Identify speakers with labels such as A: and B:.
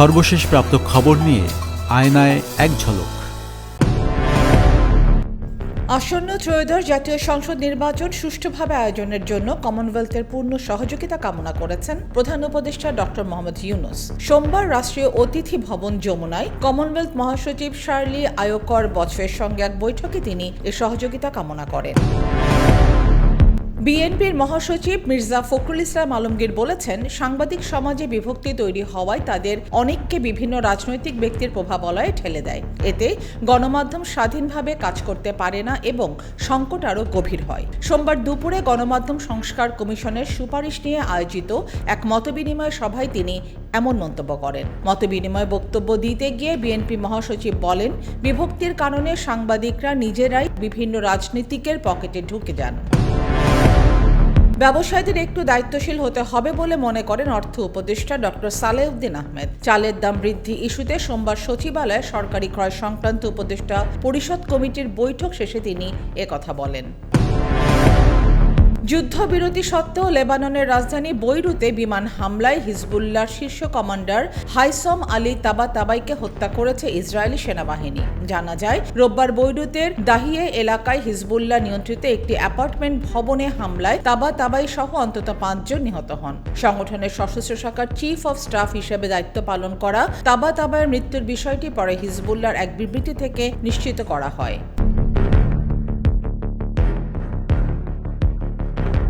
A: সর্বশেষ প্রাপ্ত খবর নিয়ে আয়নায় এক ঝলক।
B: আসন্ন ত্রয়োদশ জাতীয় সংসদ নির্বাচন সুষ্ঠুভাবে আয়োজনের জন্য কমনওয়েলথের পূর্ণ সহযোগিতা কামনা করেছেন প্রধান উপদেষ্টা ডক্টর মোহাম্মদ ইউনুস। সোমবার রাষ্ট্রীয় অতিথি ভবন যমুনায় কমনওয়েলথ মহাসচিব শার্লি আয়কর বছরের সঙ্গে এক বৈঠকে তিনি এ সহযোগিতা কামনা করেন। বিএনপির মহাসচিব মির্জা ফখরুল ইসলাম আলমগীর বলেছেন, সাংবাদিক সমাজে বিভক্তি তৈরি হওয়ায় তাদের অনেককে বিভিন্ন রাজনৈতিক ব্যক্তির প্রভাবলয়ে ঠেলে দেয়। এতে গণমাধ্যম স্বাধীনভাবে কাজ করতে পারে না এবং সংকট আরও গভীর হয়। সোমবার দুপুরে গণমাধ্যম সংস্কার কমিশনের সুপারিশ নিয়ে আয়োজিত এক মতবিনিময় সভায় তিনি এমন মন্তব্য করেন। মতবিনিময় বক্তব্য দিতে গিয়ে বিএনপি মহাসচিব বলেন, বিভক্তির কারণে সাংবাদিকরা নিজেরাই বিভিন্ন রাজনীতিকের পকেটে ঢুকে যান। ব্যবসায়ীদের একটু দায়িত্বশীল হতে হবে বলে মনে করেন অর্থ উপদেষ্টা ডক্টর সালেউদ্দিন আহমেদ। চালের দাম বৃদ্ধি ইস্যুতে সোমবার সচিবালয়ে সরকারি ক্রয় সংক্রান্ত উপদেষ্টা পরিষদ কমিটির বৈঠক শেষে তিনি একথা বলেন। যুদ্ধবিরতি সত্ত্বেও লেবাননের রাজধানী বৈরুতে বিমান হামলায় হিজবুল্লাহর শীর্ষ কমান্ডার হাইসম আলী তাবা তাবাইকে হত্যা করেছে ইসরায়েলি সেনাবাহিনী। জানা যায়, রোববার বৈরুতের দাহিয়ে এলাকায় হিজবুল্লাহ নিয়ন্ত্রিত একটি অ্যাপার্টমেন্ট ভবনে হামলায় তাবা তাবাই সহ অন্তত পাঁচজন নিহত হন। সংগঠনের সশস্ত্র শাখার চিফ অফ স্টাফ হিসেবে দায়িত্ব পালন করা তাবা তাবায়ের মৃত্যুর বিষয়টি পরে হিজবুল্লাহর এক বিবৃতি থেকে নিশ্চিত করা হয়।